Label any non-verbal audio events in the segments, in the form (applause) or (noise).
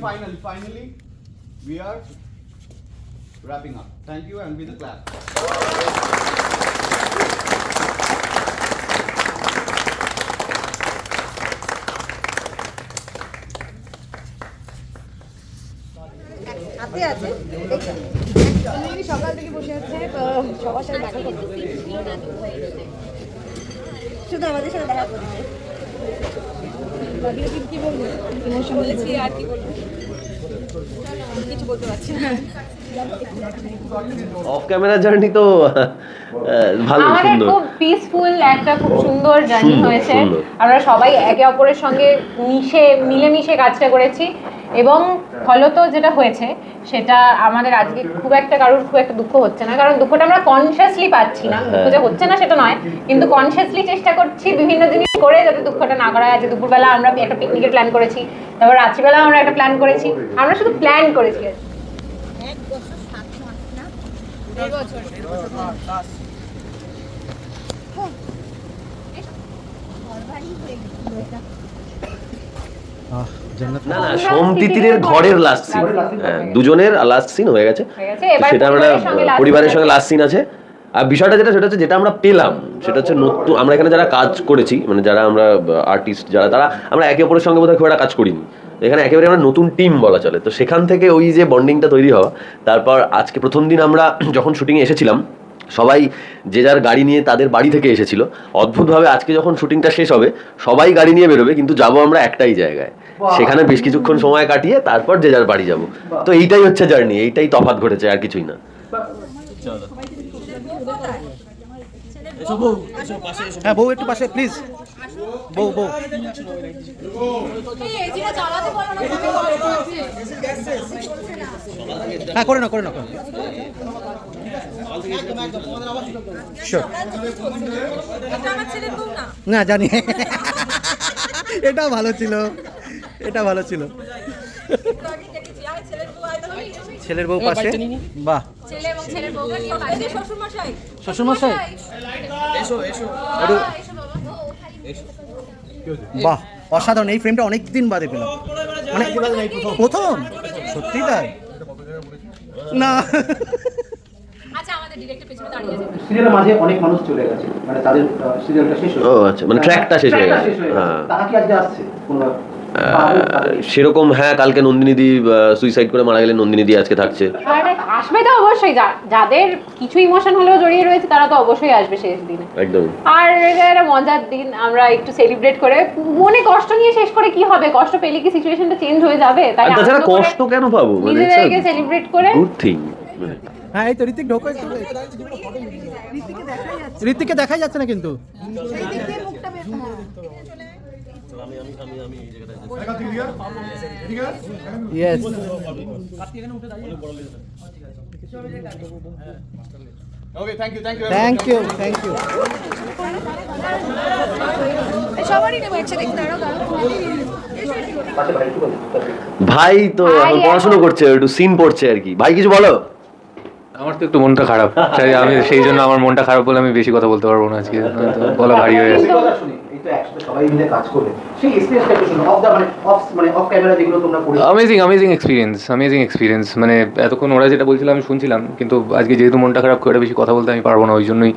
finally, finally, we are wrapping up. Thank you and with a clap. হাতে আছে সকাল থেকে বসে আছে সবার সাথে দেখা শুধু আমাদের সাথে দেখা বলেছি আর কি বলব? কিছু বলতে পারছি না। অফ ক্যামেরা জার্নি তো ভালো সুন্দর। খুব পিসফুল একটা খুব সুন্দর জার্নি হয়েছে। আমরা সবাই একে অপরের সঙ্গে মিশে মিলেমিশে কাজটা করেছি। এবং ফলত যেটা হয়েছে, সেটা আমাদের আজকে খুব একটা কারোর খুব একটা দুঃখ হচ্ছে না। কারণ দুঃখটা আমরা কনসিয়াসলি পাচ্ছি না। দুঃখ যে হচ্ছে না সেটা নয়। কিন্তু কনসিয়াসলি চেষ্টা করছি বিভিন্ন জিনিস করে যাতে দুঃখটা না করা হয় দুপুরবেলা আমরা একটা পিকনিকের প্ল্যান করেছি, তারপর রাত্রিবেলা আমরা একটা প্ল্যান করেছি। আমরা শুধু প্ল্যান করেছি। আর কি। না না সোম তিতিরের ঘরের লাস্ট সিন। দুজনের লাস্ট সিন হয়ে গেছে। তো সেটা আমরা পরিবারের সঙ্গে। Last scene. আছে। আর বিষয়টা যেটা সেটা হচ্ছে যেটা আমরা পেলাম সেটা হচ্ছে নতুন আমরা এখানে যারা কাজ করেছি মানে যারা আমরা আর্টিস্ট যারা তারা আমরা একে অপরের সঙ্গে বোধহয় খুব একটা কাজ করিনি। এখানে একেবারে আমরা নতুন টিম বলা চলে। তো সেখান থেকে ওই যে বন্ডিংটা তৈরি হওয়া তারপর আজকে প্রথম দিন আমরা যখন শুটিংয়ে এসেছিলাম সবাই যে যার গাড়ি নিয়ে তাদের বাড়ি থেকে এসেছিল। অদ্ভুতভাবে আজকে যখন শুটিংটা শেষ হবে সবাই গাড়ি নিয়ে বেরোবে কিন্তু যাব আমরা একটাই জায়গায়। সেখানে বেশ কিছুক্ষণ সময় কাটিয়ে তারপর যে যার বাড়ি যাব। তো এইটাই হচ্ছে জার্নি এইটাই তফাৎ ঘটেছে আর কিছুই না। হ্যাঁ বউ একটু পাশে প্লিজ বউ বউ। হ্যাঁ করে না করে না করে না। না জানি। (laughs) এটা ভালো ছিল। এটা ভালো ছিল। ছেলের বউ পাশে? বাহ। শ্বশুরমশাই? বাহ অসাধারণ। এই ফ্রেমটা অনেক দিন বাদে পেলাম। মানে প্রথম? সত্যি তাই? না। সিরিয়ালের মাঝে অনেক মানুষ চলে গেছে। মানে তাদের সিরিয়ালটা শেষ ও আচ্ছা মানে ট্র্যাকটা শেষ হয়ে গেছে। শেষ হয়ে গেছে। হ্যাঁ। তারা কি আজকে আসছে? কোনো সেরকম হ্যাঁ কালকে নন্দিনীদি সুইসাইড করে মারা গেলে নন্দিনীদি আজকে থাকছে। আসবে তো অবশ্যই। যাদের কিছু ইমোশন হলেও জড়িয়ে রয়েছে তারা তো অবশ্যই আসবে শেষ দিনে। একদম। আর এটা মজার দিন আমরা একটু সেলিব্রেট করে মনে কষ্ট নিয়ে শেষ করে কি হবে? কষ্ট পেলে কি সিচুয়েশনটা চেঞ্জ হয়ে যাবে? তাই তাছাড়া কষ্ট কেন পাবো? মানে নিজেদেরকে সেলিব্রেট করে গুড থিং হ্যাঁ এই তো ঋতিক ঢোকো একটু। ঋতিককে দেখাই যাচ্ছে না কিন্তু। Yes Okay, thank you, thank you. Thank you thank you সবারই নেব একসাথে দাঁড়াও দাঁড়াও ভাই তো এখন- পড়াশোনা করছে একটু সিন পড়ছে আর কি। ভাই কিছু বলো? আমার তো একটু মনটা খারাপ। তাই আমি সেই জন্য আমার মনটা খারাপ বলে আমি বেশি কথা বলতে পারব না আজকে। তো বলা ভারী হয়ে গেছে। অফ দা মানে মানে amazing amazing experience amazing experience মানে এতক্ষণ ওরা যেটা বলছিল আমি শুনছিলাম কিন্তু আজকে যেহেতু মনটা খারাপ করে বেশি কথা বলতে আমি পারব না ওই জন্যই।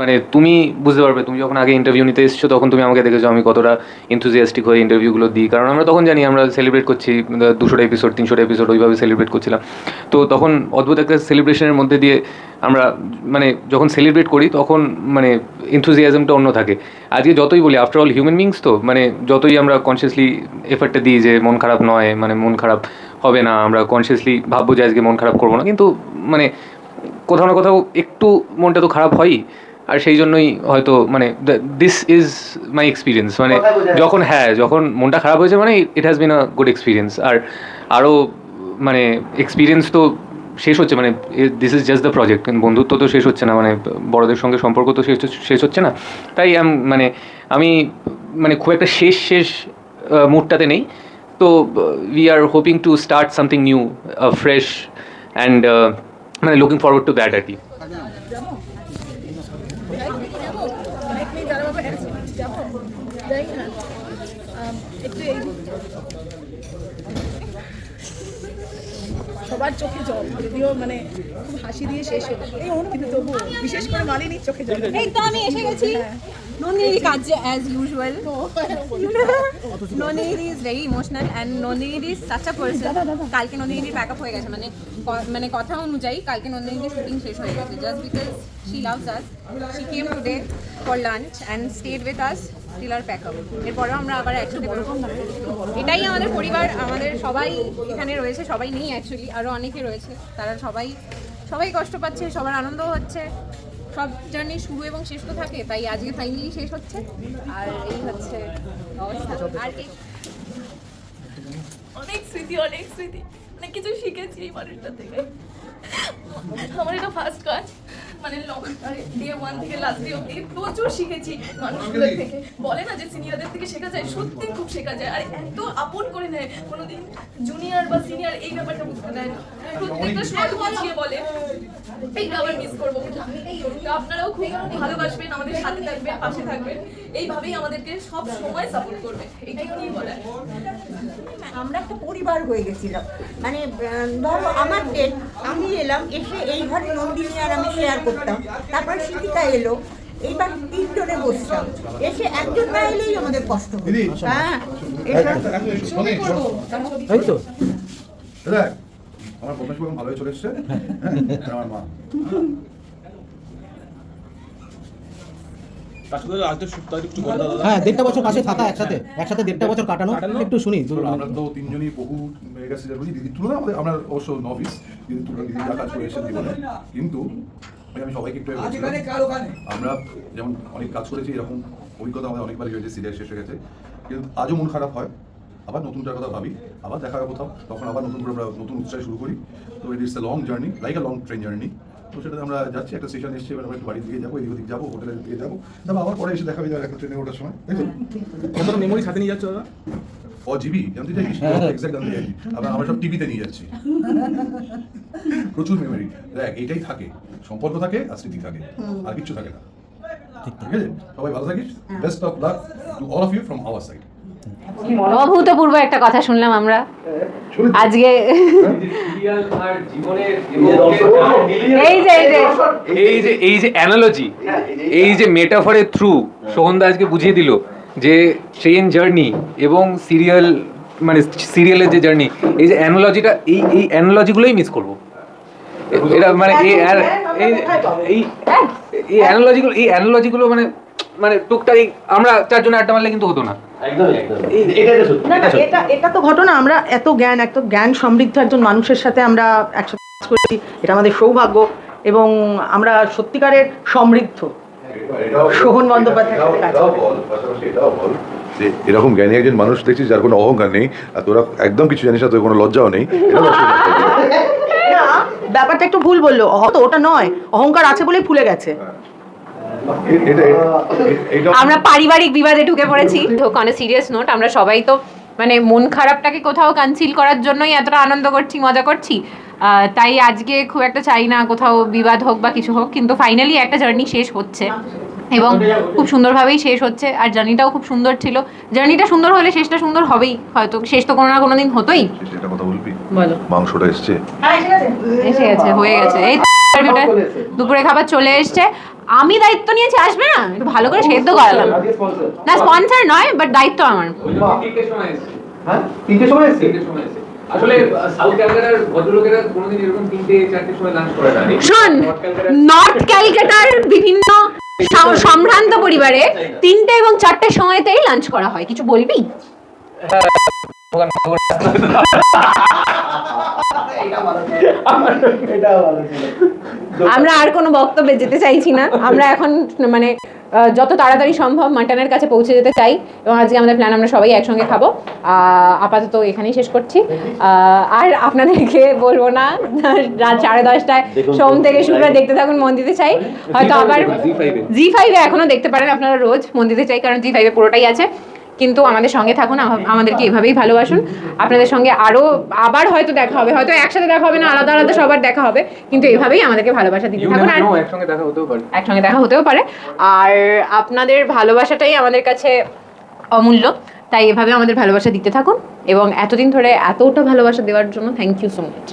মানে তুমি বুঝতে পারবে, তুমি যখন আগে ইন্টারভিউ নিতে এসেছ, তখন তুমি আমাকে দেখেছ, আমি কতটা ইন্থুজিয়াস্টিক হয়ে ইন্টারভিউগুলো দিই। কারণ আমরা তখন জানি, আমরা সেলিব্রেট করছি দুশোটা এপিসোড তিনশোটা এপিসোড ওইভাবে সেলিব্রেট করছিলাম। তো তখন অদ্ভুত একটা সেলিব্রেশনের মধ্যে দিয়ে আমরা মানে যখন সেলিব্রেট করি, তখন মানে ইন্থুজিয়াজমটা অন্য থাকে। আজকে যতই বলি আফটার অল হিউম্যান বিংস তো মানে যতই আমরা কনসিয়াসলি এফার্টটা দিই যে মন খারাপ নয় মানে মন খারাপ হবে না, আমরা কনসিয়াসলি ভাববো যে আজকে মন খারাপ করব না, কিন্তু মানে কোথাও না কোথাও একটু মনটা তো খারাপ হয়ই। আর সেই জন্যই হয়তো মানে দিস ইজ মাই এক্সপিরিয়েন্স মানে। যখন হ্যাঁ যখন মনটা খারাপ হয়েছে মানে it has been a good experience আর আরও মানে এক্সপিরিয়েন্স তো শেষ হচ্ছে মানে this is just the project বন্ধুত্ব তো শেষ হচ্ছে না মানে বড়দের সঙ্গে সম্পর্ক তো শেষ শেষ হচ্ছে না। তাই আম- মানে আমি মানে খুব একটা শেষ শেষ মুডটাতে নেই। তো we are hoping to start something new fresh and মানে লুকিং ফরওয়ার্ড টু দ্যাট আর কি সবার চোখে জল যদিও মানে খুব হাসি দিয়ে শেষ হলো। এই অনু কিন্তু তবু বিশেষ করে মালিনীর চোখে জল। এই তো আমি এসে গেছি। নন্দিনীর কাজে as usual Nandini is very emotional and Nandini is such a person কালকে নন্দিনীর প্যাক আপ হয়ে গেছে। মানে মানে কথা অনুযায়ী কালকে নন্দিনীর শুটিং শেষ হয়ে গেছে। Just because she loves us she came today for lunch and stayed with us till R pack up এরপরেও আমরা আবার একসাথে বেরোবো। এটাই আমাদের পরিবার আমাদের সবাই এখানে রয়েছে সবাই নেই অ্যাকচুয়ালি আরও অনেকে রয়েছে। তারা সবাই সবাই কষ্ট পাচ্ছে সবার আনন্দ হচ্ছে। সব জার্নি শুরু এবং শেষ তো থাকে, তাই আজকে ফাইনালি শেষ হচ্ছে। আর এই হচ্ছে আর অনেক স্মৃতি অনেক স্মৃতি। অনেক কিছু শিখেছি এই মানুষটা থেকে। আমার এটা ফার্স্ট কাজ মানে ডে ওয়ান থেকে লাস্ট ডে অব্দি প্রচুর শিখেছি মানুষগুলোর থেকে। বলে না যে সিনিয়রদের থেকে শেখা যায় সত্যি খুব শেখা যায়। আর এত আপন করে নেয় কোনোদিন জুনিয়র বা সিনিয়র এই ব্যাপারটা বুঝতে দেয় না। প্রত্যেকটা সময় বুঝিয়ে বলে এইটা আবার মিস করব। আপনারাও খুব ভালোবাসবেন আমাদের সাথে থাকবেন পাশে থাকবেন। এইভাবেই আমাদেরকে সব সময় সাপোর্ট করবে। এইটুকুই বলার। আমরা একটা পরিবার হয়ে গেছিলাম। মানে ধরো আমার ডেট আমি এলাম এসে এই ঘরে নন্দিনী আর আমি শেয়ার করতাম। তারপর শীতিকা এলো এইবার তিনজনে বসতাম এসে একজন না এলেই আমাদের কষ্ট হ্যাঁ এই তো। আমার প্রথম ভালোই চলে এসছে। হ্যাঁ, আমার মা। হ্যাঁ দেড়টা বছর পাশে থাকা একসাথে একসাথে দেড়টা বছর কাটানো একটু শুনি আমরা তো তিনজনই বহু মেগা সিরিয়াল করেছি। দিদির তুলনায় আমাদের আমরা অবশ্য নভিস দিদির তুলনায় দিদি যা কাজ করে জীবনে। কিন্তু আমি সবাইকে একটু বলছিলাম, আমরা যেমন অনেক কাজ করেছি এরকম অভিজ্ঞতা আমাদের অনেকবারই হয়েছে সিরিয়াল শেষ হয়ে গেছে। কিন্তু আজও মন খারাপ হয়। আবার নতুনটার কথা ভাবি আবার দেখা কোথাও তখন আবার নতুন করে আমরা নতুন উৎসাহে শুরু করি। তো it it's a long journey like a long train journey তো সেটাতে আমরা যাচ্ছি একটা স্টেশন এসছে এবার আমরা একটু বাড়ির দিকে যাব এদিক ওদিক যাব হোটেলের দিকে যাব। তারপর আবার পরে এসে দেখা হয়ে যাবে একটা ট্রেনে ওঠার সময়। তাই তো? কতটা মেমোরি সাথে নিয়ে যাচ্ছ দাদা ও জিবি জানতে চাইছিস এক্সাক্ট জানতে চাইছি। আমরা আমরা সব টিভিতে নিয়ে যাচ্ছি। প্রচুর মেমোরি দেখ এইটাই থাকে। সম্পর্ক থাকে আর স্মৃতি থাকে। আর কিচ্ছু থাকে না। ঠিক আছে? সবাই ভালো থাকিস। Best of luck to all of you from our side অভূতপূর্ব একটা কথা শুনলাম আমরা। আজকে এই যে এই যে এই যে এই যে অ্যানালজি এই যে। মেটাফরের থ্রু সোহনদা আজকে বুঝিয়ে দিল যে ট্রেন জার্নি এবং সিরিয়াল মানে সিরিয়ালের যে জার্নি এই যে অ্যানোলজিটা এই এই অ্যানোলজিগুলোই মিস করব। এটা মানে এই এই এই এই অ্যানোলজিগুলো এই অ্যানোলজিগুলো মানে মানে টুকটাক আমরা চারজনে আড্ডা মারলে কিন্তু হতো না। এটা তো ঘটনা। আমরা এত জ্ঞান এত জ্ঞান সমৃদ্ধ একজন মানুষের সাথে আমরা একসাথে কাজ করছি এটা আমাদের সৌভাগ্য এবং আমরা সত্যিকারের সমৃদ্ধ। সোহন বন্দ্যোপাধ্যায়ের সাথে কাজ এটাও বল পাশাপাশি এটাও বল যে এরকম জ্ঞানী একজন মানুষ দেখছি যার কোনো অহংকার নেই আর তোরা একদম কিছু জানিস না তোর কোনো লজ্জাও নেই। ব্যাপারটা একটু ভুল বলল। তো ওটা নয় অহংকার আছে বলেই ভুলে গেছে। আমরা পারিবারিক বিবাদে ঢুকে পড়েছি। অন সিরিয়াস নোট আমরা সবাই তো মানে মন খারাপটাকে কোথাও কনসিল করার জন্যই এতটা আনন্দ করছি মজা করছি। আহ, তাই আজকে খুব একটা চাই না কোথাও বিবাদ হোক বা কিছু হোক কিন্তু ফাইনালি একটা জার্নি শেষ হচ্ছে। এবং খুব সুন্দরভাবেই শেষ হচ্ছে। আর জার্নিটাও খুব সুন্দর ছিল। জার্নিটা সুন্দর হলে শেষটা সুন্দর হবেই। হয়তো শেষ তো কোনো না কোনো দিন হতোই। সেটা কথা বলবি? বলো। মাংসটা এসছে? এসে গেছে। হয়ে গেছে। এই ইন্টারভিউটা দুপুরে খাবার চলে এসছে। আমি দায়িত্ব নিয়েছি আসবে না? একটু ভালো করে সেদ্ধ করালাম। না স্পন্সর নয় বাট দায়িত্ব আমার। হ্যাঁ? তিনটে সময় এসছে? আসলে সাউথ ক্যালকাটার ভদ্রলোকেরা কোনোদিন এরকম তিনটে চারটে সময় লাঞ্চ করে না। শোন নর্থ ক্যালকাটার বিভিন্ন সম্ভ্রান্ত পরিবারে তিনটে এবং চারটে সময়তেই লাঞ্চ করা হয়। কিছু বলবি? আমরা আর কোনো বক্তব্যে যেতে চাইছি না। আমরা এখন মানে যত তাড়াতাড়ি সম্ভব মাটনের কাছে পৌঁছে যেতে চাই এবং আজকে আমাদের প্ল্যান আমরা সবাই একসঙ্গে খাব। আপাতত এখানেই শেষ করছি। আর আপনাদেরকে বলব না রাত সাড়ে দশটায় সোম থেকে শুক্র দেখতে থাকুন মন দিতে চাই হয়তো আবার জি ফাইভে এখনও দেখতে পারেন আপনারা রোজ মন দিতে চাই কারণ জি ফাইভে পুরোটাই আছে। কিন্তু আমাদের সঙ্গে থাকুন আমাদেরকে এভাবেই ভালোবাসুন। আপনাদের সঙ্গে আরও আবার হয়তো দেখা হবে হয়তো একসাথে দেখা হবে না আলাদা আলাদা সবার দেখা হবে কিন্তু এভাবেই আমাদেরকে ভালোবাসা দিতে থাকুন। আর একসঙ্গে দেখা হতেও পারে। একসঙ্গে দেখা হতেও পারে। আর আপনাদের ভালোবাসাটাই আমাদের কাছে অমূল্য তাই এভাবে আমাদের ভালোবাসা দিতে থাকুন। এবং এতদিন ধরে এতটা ভালোবাসা দেওয়ার জন্য থ্যাংক ইউ সো মাচ